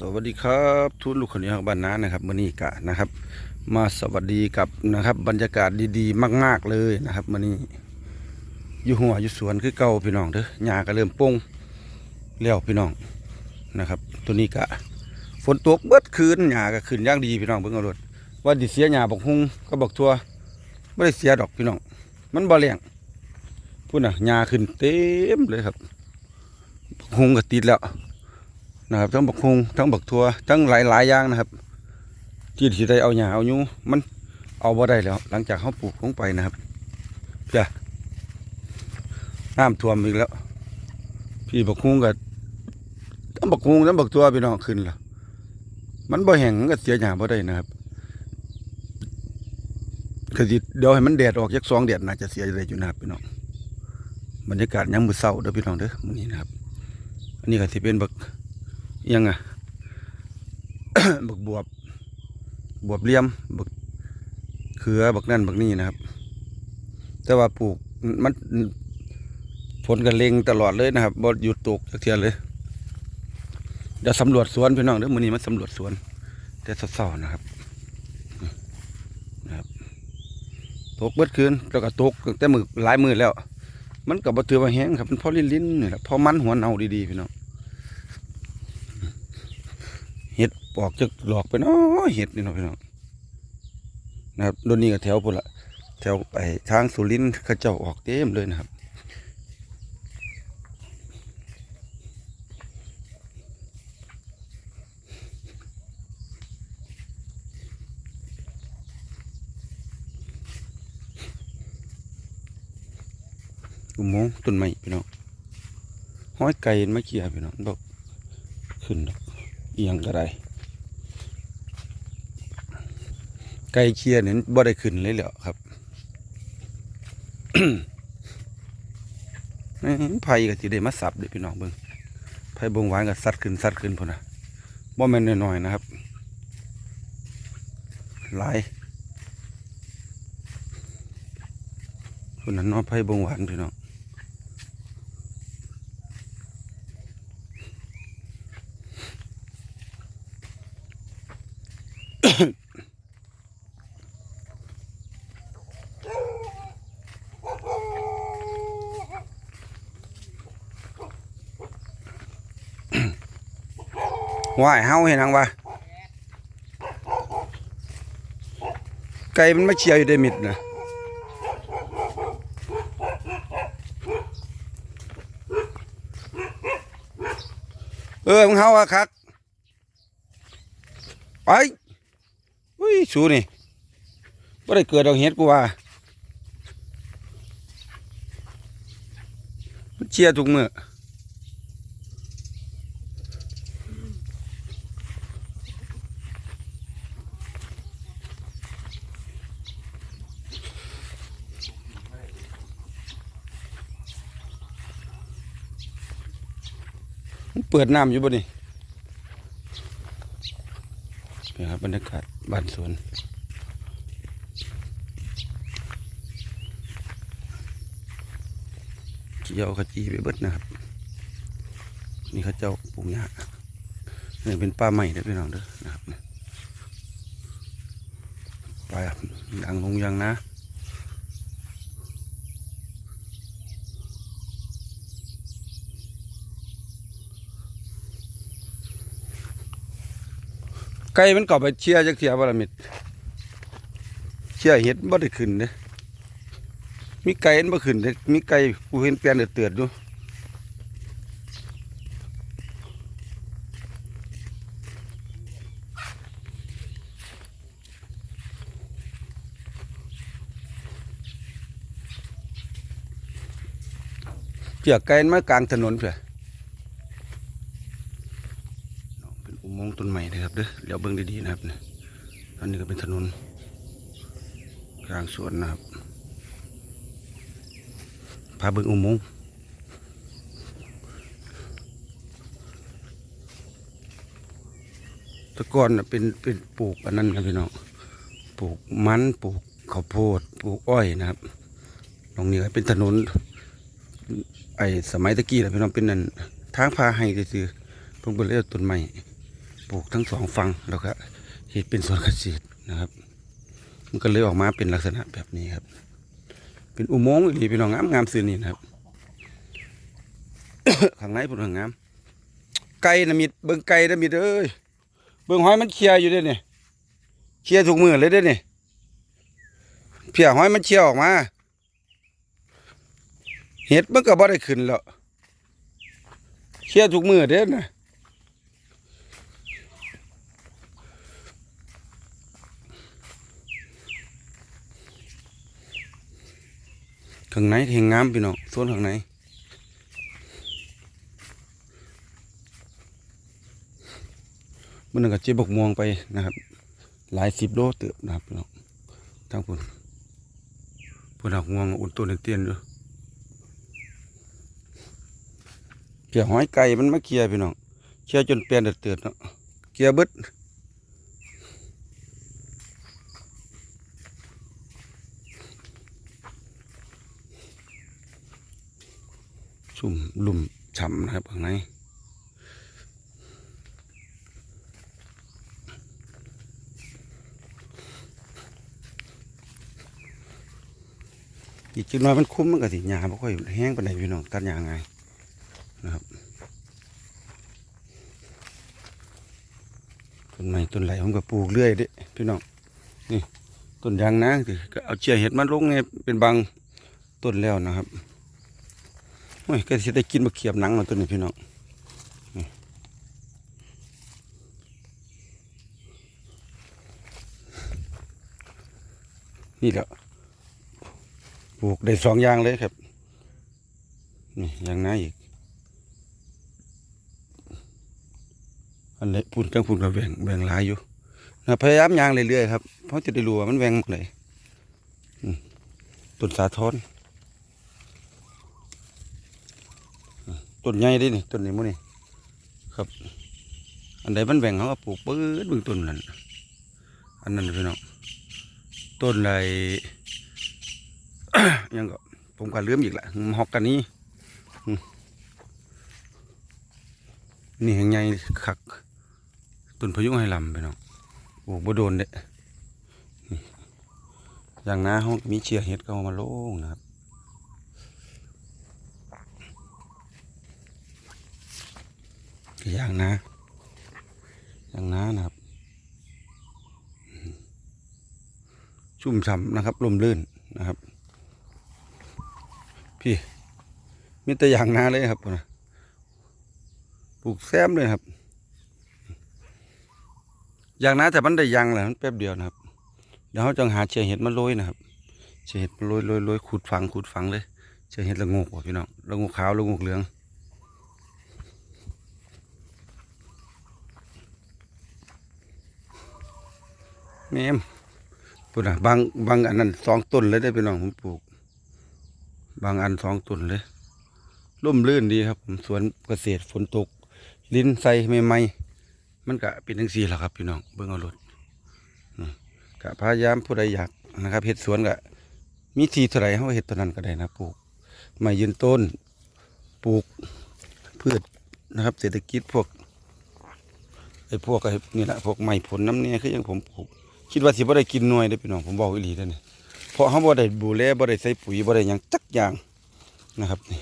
สวัสดีครับทุนลูกคนนี้ของบ้านน้านะครับมื่อนี้กะนะครับ มาสวัสดีกับนะครับ บรรยากาศดีๆ มาก ๆเลยนะครับมื่อนี้อยู่หัวอยู่สวนคือเก่าพี่น้องเด้อหญ้าก็เริ่มปงแล้วพี่น้องนะครับ ตัวนี้กะฝนตกเบิดคืนหญ้าก็ขึ้นย่างดีพี่น้องเบิ่งเอารถว่าดิเสียหญ้าบอกฮุงก็บอกทัวไม่ได้เสียดอกพี่น้อง มันบ่แรงพูดนะหญ้าขึ้นเต็มเลยครับฮุงก็ติดแล้ว นะครับทั้งบักฮุงทั้งบักทัวทั้งหลายหลายอย่างนะครับที่ที่ได้เอาหญ้าเอายูมันเอาบ่ได้แล้ว หลังจากเขาปลูกลงไปนะครับเพื่อน้ำท่วมอีกแล้ว พี่บักฮุงกับทั้งบักฮุงทั้งบักทัวพี่น้องขึ้นแล้วมันบ่แห้งก็เสียหญ้าบ่ได้นะครับก็สิเดี๋ยวให้มันแดดออกจักสองแดดน่าจะเสียได้อยู่นะครับพี่น้องบรรยากาศยังมือเศร้าเด้อพี่น้องเด้อมื้อนี้นะครับ อันนี้ก็สิเป็นบัก ยังอะบักบวบบวบเลี่ยมบักเขือบักนั่นบักนี่นะครับ แต่ว่าปลูกมันผลกันเลงตลอดเลยนะครับบ่หยุดตกจักเทียนเลยเดี๋ยวสำรวจสวนพี่น้องเดี๋ยวมือนี้มาสำรวจสวน แต่เศร้าๆนะครับนะครับตกเบิดคืนแล้วก็ตกแต่มือหลายมือแล้ว มันก็บ่ถือว่าแห้งครับมันพอลิ้นๆนี่แหละพอมันหัวเน่าดีๆพี่น้อง เห็ดปอกจะหลอกไปเนาะเห็ดนี่เนาะพี่น้องนะครับโดนนี้ก็แถวพุ่นละแถวไปทางสุรินทร์เขาเจ้าออกเต็มเลยนะครับอุโมงค์ต้นไม้พี่น้องห้อยไก่มาเขี่ยพี่น้องบอกขึ้นดอกเอียงก็ได้ ไก่เคียเนี่ยบ่ได้ขึ้นเลยเหรอครับไผ่ก็สิได้มาสับเด้อพี่น้องเบิ่งไผ่บงหวานก็สัดขึ้นสัดขึ้นพุ่นะบ่แม่นน้อยๆนะครับหลายพุ่นนั้นนาะไผ่บงหวานพี่น้อง ว่ายเฮาเห็นหังวะไก่มันไมาเชียร์อยู่ได้มิดนะเออมึงเฮาอะคักไปอุ้ยสูนี่บ่ได้เกิดดอกเห็ดกูว่ามันเชียร์ทุกมื้อ ปิดน้ำอยู่บ่นี่นี่ครับบรรยากาศบ้านสวนเกี่ยวขจีไปเบิดนะครับ นี่เขาเจ้าปลูกหญ้านี่เป็นป่าใหม่เด้พี่น้องเด้อนะครับไปครับดังลงยังนะ ไก่มันก็ไปเชียร์จักเทียบ่ละมิดเชียร์เห็ดบ่ได้ขึ้นเด้มีไก่มันบ่ขึ้นเด้มีไก่กูเห็นเปลี่ยนเตือดอยู่เจียไก่มากลางถนนเพื่อ เป็นอุโมงค์ต้ นะครับเด้อเดี๋ยวเบิ่งดีๆนะครับอันนี้ก็เป็นถนนกลางสวนนะครับพาเบิ่งอุโมงค์ตะก่อนเป็นเป็นปลูกอันนั้นนะพี่น้องปลูกมันปลูกข้าวโพดปลูกอ้อยนะครับตรงนี้ก็เป็นถนน ไอ้สมัยตะกี้แหละพี่น้องเป็นนั่นทางพาให้ซื่อเพิ่งไปเลี้ยต้นไม้ ปลูกทั้งสองฝั่งแล้วก็เห็ดเป็นสวนเกษตรนะครับ มันก็เลยออกมาเป็นลักษณะแบบนี้ครับ เป็นอุโมงค์อีหลีพี่น้องงามงามสื่อนี่นะครับข้างในพุ่นข้างงามไก่นะมิดเบิ่งไก่นะมิดเอ้ยเบิ่งหอยมันเคลียร์อยู่ด้วยเนี่ยเคลียร์ทุกมือเลยด้วยเนี่ยเพียหอยมันเคลียร์ออกมาเห็ดมันก็บ่ได้ขึ้นแล้วเคลียร์ทุกมือเด้นะ ข้างในเฮงงามพี่น้องส่วนข้างในมันก็เจ็บบกม่วงไปนะครับ หลายสิบโลเติบนะครับพี่น้องทั้งพุ่นพุ่นหักม่วงอุ่นตัวเตียนอยู่เกี่ยหอยไก่มันมาเคี่ยพี่น้องเคี่ยจนเปลี่ยนเตือดๆเนาะเคียเบิด ชุ่มลุ่มฉ่ำนะครับข้างในอีกจักหน้อยมันคุ้มมันก็สิหญ้าบ่ค่อยแห้งปานใดพี่น้องตัดหญ้าง่ายนะครับต้นไม้ต้นไหลผมก็ปลูกเรื่อยเด้พี่น้องนี่ต้นยางนาสิก็เอาเจียเห็ดมาลงเนี่ยเป็นบางต้นแล้วนะครับ โอ้ยก็สิได้กินมะเขียบหนังแล้วต้นนี้พี่น้องนี่แหละปลูกได้สองอย่างเลยครับ นี่อย่างน้าอีก อันนี้พูดกังพูดกับแบ่งแบ่งหลายอยู่นะพยายามยางเรื่อยๆครับ เพราะจะได้รู้ว่ามันแบ่งหมดเลยต้นสาทอนอะ ต้นใหญ่ดินี่ต้นนี้มั้งนี่ครับ อันใดมันแบ่งเขาปลูกปื้ดบึงต้นนั้นอันนั้นพี่น้องต้นอะไรยังก็ผมก็ลืมอีกละหอกกันนี้อืมนี่ยังไงคักต้นพะยุงให้ลำไปเนาะโอ้บ่โดนเด้อย่างน้าห้องมีเชียร์เห็ดก็เอามาโล่งนะครับ อย่างน้าอย่างน้านะครับ ชุ่มฉ่ำนะครับลมลื่นนะครับ พี่มีแต่อย่างนาเลยครับนะปลูกแซมเลยครับอย่างนาแต่มันได้ยางแหละมันแป๊บเดียวนะครับ เดี๋ยวเขาจังหาเชียเห็ดมาโรยนะครับเชียเห็ดมาโรยโรยโรยขุดฝังขุดฝังเลยเชียเห็ดละโงกว่ะพี่น้องละงกขาวละงกเหลือง แม่มปุ่นอะบางบางอันนั้นสองต้นเลยได้พี่น้องผมปลูก บางอันสองต้นเลยร่มรื่นดีครับผมสวนเกษตรฝนตก ลิ้นใส่ใหม่ๆมันก็เป็นทั้งสี่แหละครับพี่น้องเบิ่งเอารถก็พยายามผู้ใดอยากนะครับเห็ดสวนก็มีทีเท่าไรเขาเห็ดตัวนั้นก็ได้นะปลูกไม้ยืนต้นปลูกพืชนะครับ เศรษฐกิจพวกไอ้พวกไอ้นี่แหละพวกไม้ผลน้ำเนี่ยคือยังผมปลูก คิดว่าสิบ่ได้กินหน่วยได้พี่น้องผมบอกอีหลีเด้อนี่เพราะเขาบ่ได้ดูแลบ่ได้ใส่ปุ๋ยบ่ได้หยังจักอย่างนะครับนี่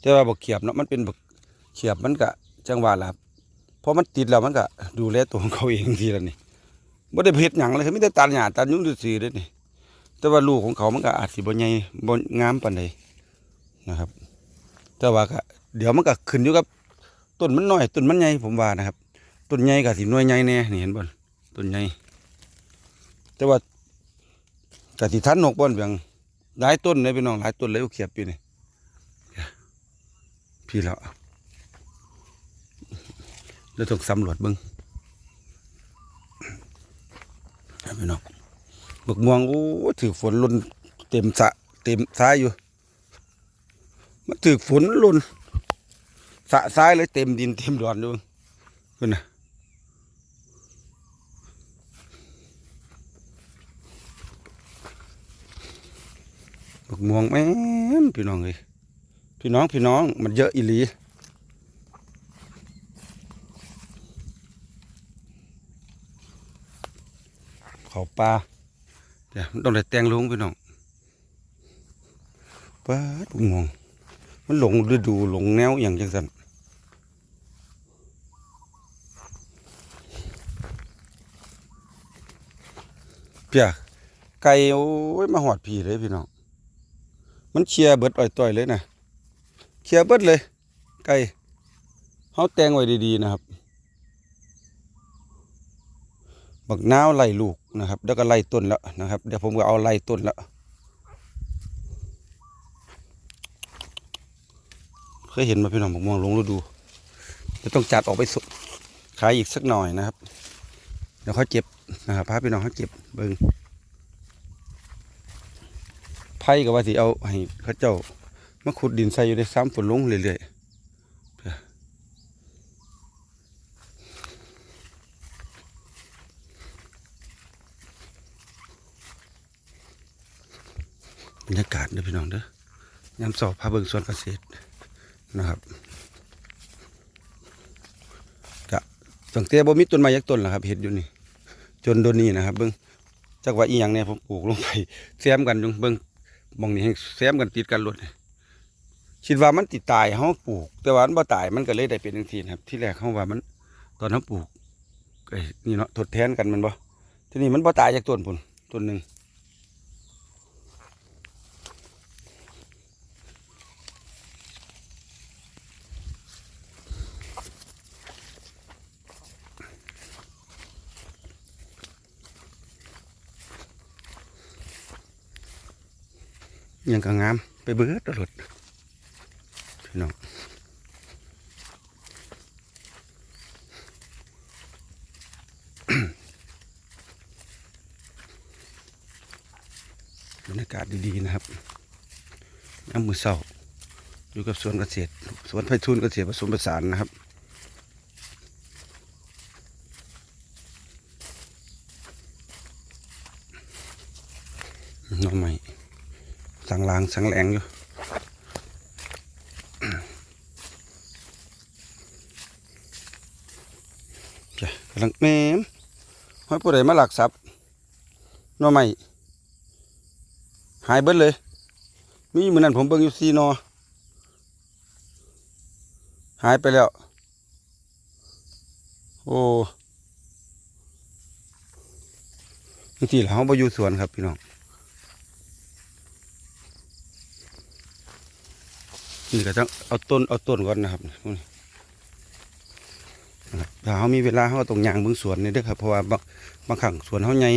แต่ว่าบักเขียบเนาะมันเป็นบักเขียบมันก็จังหวะล่ะครับพอมันติดแล้วมันก็ดูแลตัวของเขาเองทีละนี่บ่ได้เฮ็ดหยังเลยคือมีแต่ตัดหญ้าตัดยุ่งซื่อๆเด้อนี่แต่ว่าลูกของเขามันก็อาจสิบ่ใหญ่บ่งามปานใดนะครับ แต่ว่าก็เดี๋ยวมันก็ขึ้นอยู่กับต้นมันน้อยต้นมันใหญ่ผมว่านะครับต้นใหญ่ก็สิหน่วยใหญ่แน่นี่เห็นบ่ต้นใหญ่ แต่ว่ากะสิทันนกบ่อนเพียงหลายต้นเลยพี่น้องหลายต้นเลยเอาเขียบอยู่นี่พี่แล้วแล้วต้องสำรวจเบิ่งเอาพี่น้องบกม่วงโอ้ถือฝนล่นเต็มสะเต็มซ้ายอยู่มันถือฝนล่นสะซ้ายเลยเต็มดินเต็มดอนอยู่เพิ่นนะ ม่วงแม่พี่น้องเลยพี่น้องพี่น้องมันเยอะอีหลีเขาปลาเดี๋ยวต้องได้แตงลงพี่น้องป้าดกูมอง มันหลงฤดูหลงแนวอย่างจังสันเพียไก่โอ้ยมาหอดผีเลยพี่น้อง มันเชียเบิดอ่อยต่อยเลยนะเชียเบิดเลย ไก่เขาแตงไว้ดีๆนะครับ บักนาวไล่ลูกนะครับ แล้วก็ไล่ต้นแล้วนะครับ เดี๋ยวผมก็เอาไล่ต้นแล้วเคยเห็นมาพี่น้องผมมองลงฤดูจะต้องจัดออกไปสุดขายอีกสักหน่อยนะครับ เดี๋ยวเขาเจ็บนะครับพาพี่น้องเขาเจ็บเบิง ไผ่กับว่าสิเอาให้เขาเจ้ามาขุดดินใส่อยู่ในซ้ำฝนลงเรื่อยๆบรรยากาศเด้อพี่น้องเด้อยามสอบพาเบิงสวนเกษตรนะครับกะตั้งแต่บ่มีต้นไม้ยักต้นล่ะครับเห็ดอยู่นี่ จนโดนนี้นะครับ เบิ่งจักว่าอีหยังเนี่ยผมปลูกลงไปแซมกันอยู่เบิ่ง มองนี้ให้แซมกันติดกันหลดคิดว่ามันติดตายเขาปลูก แต่ว่ามันบ่ตายมันก็เลยได้เป็นจังที่นะครับ ที่แรกเขาว่ามัน ตอนเขาปลูกไอ้นี่เนาะทดแทนกันมันบ่ทีนี้มันบ่ตายจากต้นพุ่นต้นหนึ่ง ยังก็งาม ไปเบิดตลอดพี่น้องบรรยากาศดีๆนะครับน้ำมือเศร้าอยู่กับสวนเกษตร สวนไผ่ทุนเกษตรผสมผสานนะครับน้องใหม่ สังลางสังแหลงอยู่จ้ะกำลังแม่มห้อยผู้ใดมาหลักทรัพย์น้อใหม่หายเบิดเลย มีมือนั้นผมเบิ่งอยู่ซีนอ หายไปแล้ว โอ้ทีเราไปอยู่สวนครับพี่น้อง นี่ก็ต้องเอาต้นเอาต้นก่อนนะครับถ้าเขามีเวลาเขาก็ต้องยางเบิ่งสวนนี่เด้อครับเพราะว่าบางบางครั้งสวนเขาใหญ่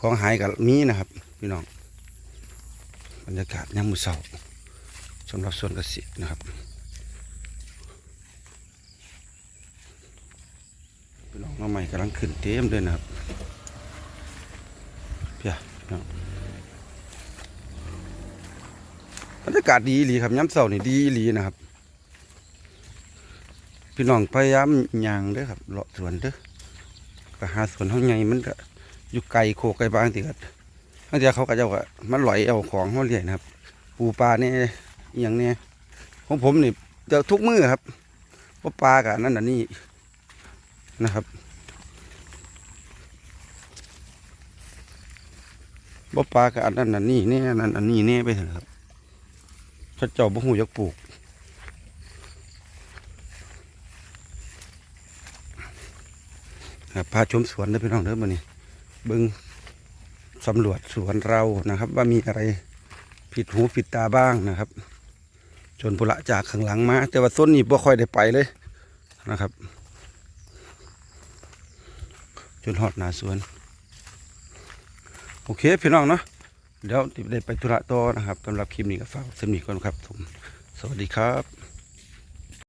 ของหายกับมีนะครับพี่น้องบรรยากาศยามมื้อเช้าสำหรับสวนเกษตรนะครับพี่น้องน้องใหม่กำลังขึ้นเต็มเลยนะครับเพียพี่น้อง บรรยากาศดีอีหลีครับย้ำเสาร์นี่ดีอีหลีนะครับ พี่น้องพยายามย่างเด้อครับเลาะสวนเด้อก็หาสวนเขาใหญ่มันก็อยู่ไกลโคกไกลบางทีก็บางทีเขาก็เจ้าก็มันลอยเอาของเขาเรียนะครับ ปูปลาเนี่ยอย่างเนี่ยของผมนี่เดี๋ยวทุกมือครับเพราะปลากับนั่นน่ะนี่นะครับบ่ปลากับอันนั้นน่ะนี่เนี่ยอันนั้นอันนี้เนี่ยไปเถอะครับ พระเจ้าบ่หูยักปลูก พาชมสวนได้พี่น้องเด้อมานี่เบิ่งสำรวจสวนเรานะครับ ว่ามีอะไรผิดหูผิดตาบ้างนะครับจนพุระจากข้างหลังมา แต่ว่าต้นนี้บ่ค่อยได้ไปเลยนะครับ จนหอดหนาสวน โอเคพี่น้องเนาะ เดี๋ยวได้ไปธุระต่อนะครับสำหรับคลิปนี้ก็ฝากสำนีก่อนครับผมสวัสดีครับ